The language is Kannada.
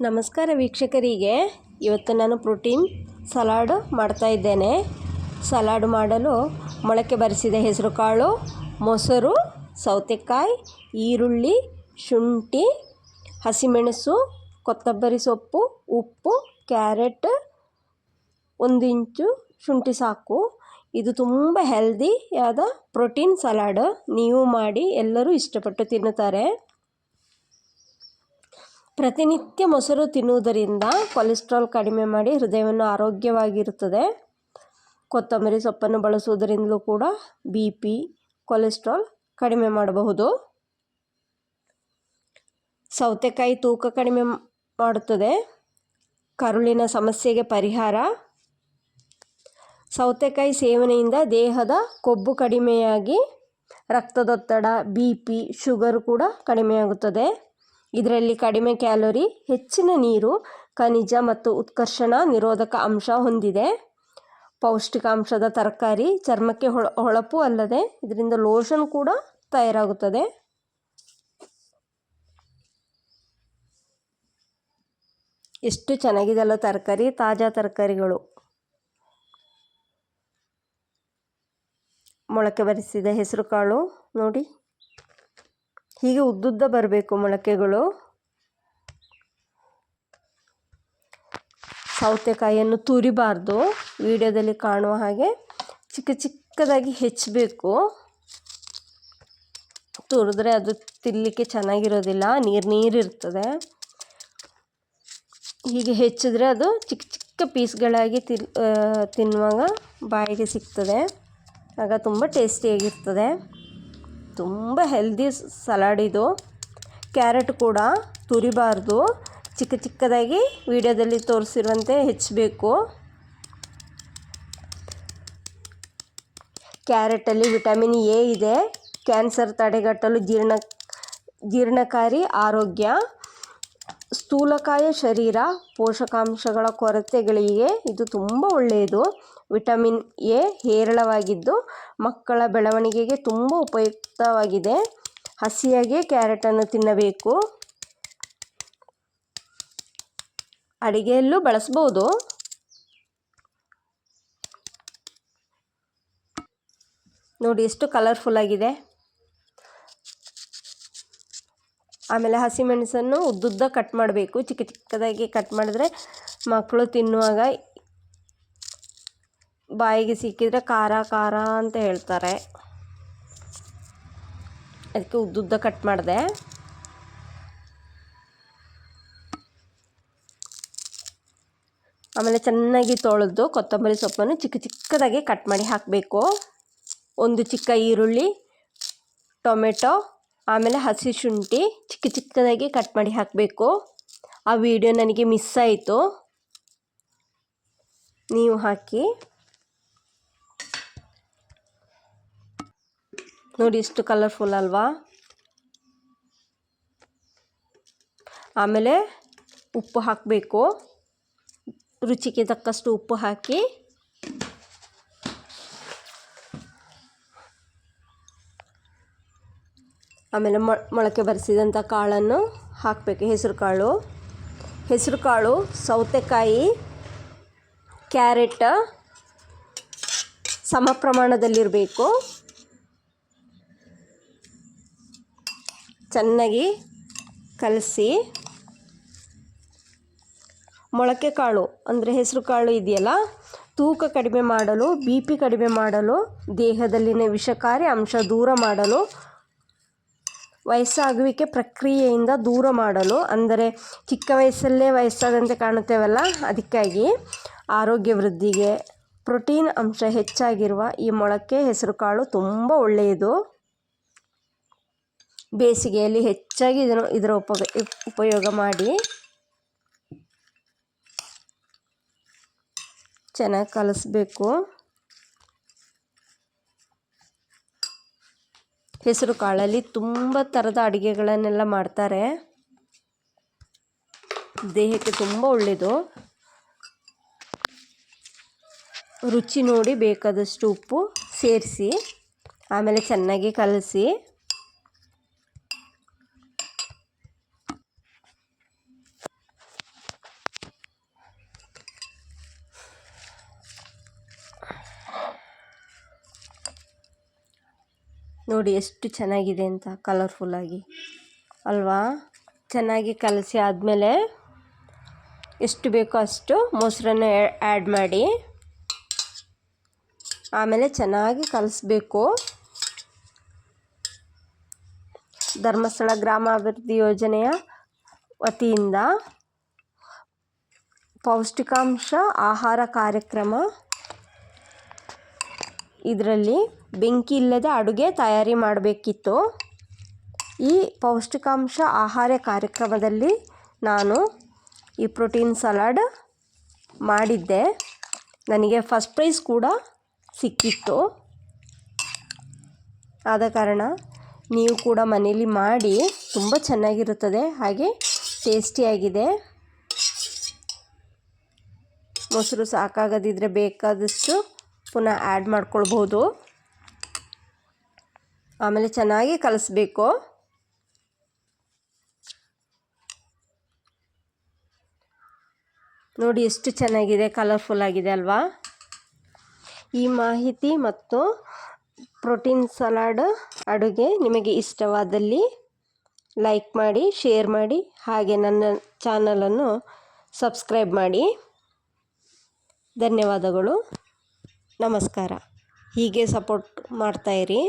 ನಮಸ್ಕಾರ ವೀಕ್ಷಕರಿಗೆ. ಇವತ್ತು ನಾನು ಪ್ರೋಟೀನ್ ಸಲಾಡ್ ಮಾಡ್ತಾ ಇದ್ದೇನೆ. ಸಲಾಡ್ ಮಾಡಲು ಮೊಳಕೆ ಬರಿಸಿದ ಹೆಸರುಕಾಳು ಮೊಸರು, ಸೌತೆಕಾಯಿ, ಈರುಳ್ಳಿ, ಶುಂಠಿ, ಹಸಿಮೆಣಸು, ಕೊತ್ತಂಬರಿ ಸೊಪ್ಪು, ಉಪ್ಪು, ಕ್ಯಾರೆಟ್, ಒಂದು ಇಂಚು ಶುಂಠಿ ಸಾಕು. ಇದು ತುಂಬ ಹೆಲ್ದಿಯಾದ ಪ್ರೋಟೀನ್ ಸಲಾಡ್. ನೀವು ಮಾಡಿ ಎಲ್ಲರೂ ಇಷ್ಟಪಟ್ಟು ತಿನ್ನುತ್ತಾರೆ. ಪ್ರತಿನಿತ್ಯ ಮೊಸರು ತಿನ್ನುವುದರಿಂದ ಕೊಲೆಸ್ಟ್ರಾಲ್ ಕಡಿಮೆ ಮಾಡಿ ಹೃದಯವನ್ನು ಆರೋಗ್ಯವಾಗಿರುತ್ತದೆ. ಕೊತ್ತಂಬರಿ ಸೊಪ್ಪನ್ನು ಬಳಸುವುದರಿಂದಲೂ ಕೂಡ ಬಿ ಪಿ, ಕೊಲೆಸ್ಟ್ರಾಲ್ ಕಡಿಮೆ ಮಾಡಬಹುದು. ಸೌತೆಕಾಯಿ ತೂಕ ಕಡಿಮೆ ಮಾಡುತ್ತದೆ. ಕರುಳಿನ ಸಮಸ್ಯೆಗೆ ಪರಿಹಾರ. ಸೌತೆಕಾಯಿ ಸೇವನೆಯಿಂದ ದೇಹದ ಕೊಬ್ಬು ಕಡಿಮೆಯಾಗಿ ರಕ್ತದೊತ್ತಡ, ಬಿ ಪಿ, ಶುಗರ್ ಕೂಡ ಕಡಿಮೆಯಾಗುತ್ತದೆ. ಇದರಲ್ಲಿ ಕಡಿಮೆ ಕ್ಯಾಲೋರಿ, ಹೆಚ್ಚಿನ ನೀರು, ಖನಿಜ ಮತ್ತು ಉತ್ಕರ್ಷಣ ನಿರೋಧಕ ಅಂಶ ಹೊಂದಿದೆ. ಪೌಷ್ಟಿಕಾಂಶದ ತರಕಾರಿ ಚರ್ಮಕ್ಕೆ ಹೊಳ, ಹೊಳಪು ಅಲ್ಲದೆ ಇದರಿಂದ ಲೋಷನ್ ಕೂಡ ತಯಾರಾಗುತ್ತದೆ. ಎಷ್ಟು ಚೆನ್ನಾಗಿದೆಲ್ಲ ತರಕಾರಿ, ತಾಜಾ ತರಕಾರಿಗಳು. ಮೊಳಕೆ ಬರಿಸಿದ ಹೆಸರು ಕಾಳು ನೋಡಿ. ಹೀಗೆ ಉದ್ದುದ್ದ ಬರಬೇಕು ಮೊಳಕೆಗಳು. ಸೌತೆಕಾಯಿಯನ್ನು ತುರಿಬಾರ್ದು. ವಿಡಿಯೋದಲ್ಲಿ ಕಾಣುವ ಹಾಗೆ ಚಿಕ್ಕ ಚಿಕ್ಕದಾಗಿ ಹೆಚ್ಚಬೇಕು. ತುರಿದ್ರೆ ಅದು ತಿನ್ನಲಿಕ್ಕೆ ಚೆನ್ನಾಗಿರೋದಿಲ್ಲ, ನೀರು ಇರ್ತದೆ. ಹೀಗೆ ಹೆಚ್ಚಿದ್ರೆ ಅದು ಚಿಕ್ಕ ಚಿಕ್ಕ ಪೀಸ್ಗಳಾಗಿ ತಿನ್ ತಿನ್ನುವಾಗ ಬಾಯಿಗೆ ಸಿಗ್ತದೆ. ಆಗ ತುಂಬ ಟೇಸ್ಟಿಯಾಗಿರ್ತದೆ. ತುಂಬ ಹೆಲ್ದಿ ಸಲಾಡ್ ಇದು. ಕ್ಯಾರೆಟ್ ಕೂಡ ತುರಿಬಾರ್ದು. ಚಿಕ್ಕ ಚಿಕ್ಕದಾಗಿ ವಿಡಿಯೋದಲ್ಲಿ ತೋರಿಸಿರುವಂತೆ ಹೆಚ್ಚಬೇಕು. ಕ್ಯಾರೆಟಲ್ಲಿ ವಿಟಮಿನ್ ಎ ಇದೆ. ಕ್ಯಾನ್ಸರ್ ತಡೆಗಟ್ಟಲು ಜೀರ್ಣ, ಜೀರ್ಣಕಾರಿ ಆರೋಗ್ಯ. ಸ್ಥೂಲಕಾಯ ಶರೀರ ಪೋಷಕಾಂಶಗಳ ಕೊರತೆಗಳಿಗೆ ಇದು ತುಂಬ ಒಳ್ಳೆಯದು. ವಿಟಮಿನ್ ಎ ಹೇರಳವಾಗಿದ್ದು ಮಕ್ಕಳ ಬೆಳವಣಿಗೆಗೆ ತುಂಬ ಉಪಯುಕ್ತವಾಗಿದೆ. ಹಸಿಯಾಗಿ ಕ್ಯಾರೆಟನ್ನು ತಿನ್ನಬೇಕು. ಅಡಿಗೆಯಲ್ಲೂ ಬಳಸ್ಬೋದು. ನೋಡಿ ಎಷ್ಟು ಕಲರ್ಫುಲ್ ಆಗಿದೆ. ಆಮೇಲೆ ಹಸಿಮೆಣಸನ್ನು ಉದ್ದುದ್ದ ಕಟ್ ಮಾಡಬೇಕು. ಚಿಕ್ಕ ಚಿಕ್ಕದಾಗಿ ಕಟ್ ಮಾಡಿದ್ರೆ ಮಕ್ಕಳು ತಿನ್ನುವಾಗ ಬಾಯಿಗೆ ಸಿಕ್ಕಿದರೆ ಖಾರ ಖಾರ ಅಂತ ಹೇಳ್ತಾರೆ. ಅದಕ್ಕೆ ಉದ್ದುದ್ದ ಕಟ್ ಮಾಡಿದೆ. ಆಮೇಲೆ ಚೆನ್ನಾಗಿ ತೊಳೆದು ಕೊತ್ತಂಬರಿ ಸೊಪ್ಪನ್ನು ಚಿಕ್ಕ ಚಿಕ್ಕದಾಗಿ ಕಟ್ ಮಾಡಿ ಹಾಕಬೇಕು. ಒಂದು ಚಿಕ್ಕ ಈರುಳ್ಳಿ, ಟೊಮೆಟೊ ಆಮೇಲೆ ಹಸಿ ಶುಂಠಿ ಚಿಕ್ಕ ಚಿಕ್ಕದಾಗಿ ಕಟ್ ಮಾಡಿ ಹಾಕಬೇಕು. ಆ ವಿಡಿಯೋ ನನಗೆ ಮಿಸ್ ಆಯಿತು. ನೀವು ಹಾಕಿ. ನೋಡಿ ಇಷ್ಟು ಕಲರ್ಫುಲ್ ಅಲ್ವಾ? ಆಮೇಲೆ ಉಪ್ಪು ಹಾಕಬೇಕು. ರುಚಿಗೆ ತಕ್ಕಷ್ಟು ಉಪ್ಪು ಹಾಕಿ. ಆಮೇಲೆ ಮೊಳಕೆ ಬರೆಸಿದಂಥ ಕಾಳನ್ನು ಹಾಕಬೇಕು, ಹೆಸರು ಕಾಳು. ಹೆಸರು ಕಾಳು, ಸೌತೆಕಾಯಿ, ಕ್ಯಾರೆಟ್ ಸಮ ಪ್ರಮಾಣದಲ್ಲಿರಬೇಕು. ಚೆನ್ನಾಗಿ ಕಲಸಿ. ಮೊಳಕೆ ಕಾಳು ಅಂದರೆ ಹೆಸರು ಕಾಳು ಇದೆಯಲ್ಲ, ತೂಕ ಕಡಿಮೆ ಮಾಡಲು, ಬಿ ಪಿ ಕಡಿಮೆ ಮಾಡಲು, ದೇಹದಲ್ಲಿನ ವಿಷಕಾರಿ ಅಂಶ ದೂರ ಮಾಡಲು ವಯಸ್ಸಾಗುವಿಕೆ ಪ್ರಕ್ರಿಯೆಯಿಂದ ದೂರ ಮಾಡಲು, ಅಂದರೆ ಚಿಕ್ಕ ವಯಸ್ಸಲ್ಲೇ ವಯಸ್ಸಾದಂತೆ ಕಾಣುತ್ತೇವಲ್ಲ, ಅದಕ್ಕಾಗಿ ಆರೋಗ್ಯ ವೃದ್ಧಿಗೆ ಪ್ರೋಟೀನ್ ಅಂಶ ಹೆಚ್ಚಾಗಿರುವ ಈ ಮೊಳಕೆ ಹೆಸರುಕಾಳು ತುಂಬ ಒಳ್ಳೆಯದು. ಬೇಸಿಗೆಯಲ್ಲಿ ಹೆಚ್ಚಾಗಿ ಇದನ್ನು ಇದರ ಉಪಯೋಗ ಉಪಯೋಗ ಮಾಡಿ. ಚೆನ್ನಾಗಿ ಕಲಿಸ್ಬೇಕು. ಹೆಸರು ಕಾಳಲ್ಲಿ ತುಂಬ ಥರದ ಅಡುಗೆಗಳನ್ನೆಲ್ಲ ಮಾಡ್ತಾರೆ. ದೇಹಕ್ಕೆ ತುಂಬ ಒಳ್ಳೆಯದು ರುಚಿ ನೋಡಿ ಬೇಕಾದಷ್ಟು ಉಪ್ಪು ಸೇರಿಸಿ, ಆಮೇಲೆ ಚೆನ್ನಾಗಿ ಕಲಸಿ. ನೋಡಿ ಎಷ್ಟು ಚೆನ್ನಾಗಿದೆ ಅಂತ ಕಲರ್ಫುಲ್ಲಾಗಿ ಅಲ್ವಾ? ಚೆನ್ನಾಗಿ ಕಲಸಿ ಆದಮೇಲೆ ಎಷ್ಟು ಬೇಕೋ ಅಷ್ಟು ಮೊಸರನ್ನ ಆ್ಯಡ್ ಮಾಡಿ. ಆಮೇಲೆ ಚೆನ್ನಾಗಿ ಕಲಿಸ್ಬೇಕು. ಧರ್ಮಸ್ಥಳ ಗ್ರಾಮಾಭಿವೃದ್ಧಿ ಯೋಜನೆಯ ವತಿಯಿಂದ ಪೌಷ್ಟಿಕಾಂಶ ಆಹಾರ ಕಾರ್ಯಕ್ರಮ ಇದರಲ್ಲಿ ಬೆಂಕಿ ಇಲ್ಲದೆ ಅಡುಗೆ ತಯಾರಿ ಮಾಡಬೇಕಿತ್ತು. ಈ ಪೌಷ್ಟಿಕಾಂಶ ಆಹಾರ ಕಾರ್ಯಕ್ರಮದಲ್ಲಿ ನಾನು ಈ ಪ್ರೋಟೀನ್ ಸಲಾಡ್ ಮಾಡಿದ್ದೆ. ನನಗೆ ಫಸ್ಟ್ ಪ್ರೈಸ್ ಕೂಡ ಸಿಕ್ಕಿತ್ತು. ಆದ ಕಾರಣ ನೀವು ಕೂಡ ಮನೇಲಿ ಮಾಡಿ ತುಂಬ ಚೆನ್ನಾಗಿರುತ್ತದೆ, ಹಾಗೆ ಟೇಸ್ಟಿಯಾಗಿದೆ ಮೊಸರು ಸಾಕಾಗದಿದ್ದರೆ ಬೇಕಾದಷ್ಟು ಪುನಃ ಆ್ಯಡ್ ಮಾಡ್ಕೊಳ್ಬೋದು. ಆಮೇಲೆ ಚೆನ್ನಾಗಿ ಕಲಿಸ್ಬೇಕು. ನೋಡಿ ಎಷ್ಟು ಚೆನ್ನಾಗಿದೆ ಕಲರ್ಫುಲ್ ಆಗಿದೆ ಅಲ್ವಾ? ಈ ಮಾಹಿತಿ ಮತ್ತು ಪ್ರೋಟೀನ್ ಸಲಾಡ್ ಅಡುಗೆ ನಿಮಗೆ ಇಷ್ಟವಾದಲ್ಲಿ ಲೈಕ್ ಮಾಡಿ ಶೇರ್ ಮಾಡಿ, ಹಾಗೆ ನನ್ನ ಚಾನಲನ್ನು ಸಬ್ಸ್ಕ್ರೈಬ್ ಮಾಡಿ. ಧನ್ಯವಾದಗಳು. ನಮಸ್ಕಾರ. ಹೀಗೆ ಸಪೋರ್ಟ್ ಮಾಡ್ತಾಯಿರಿ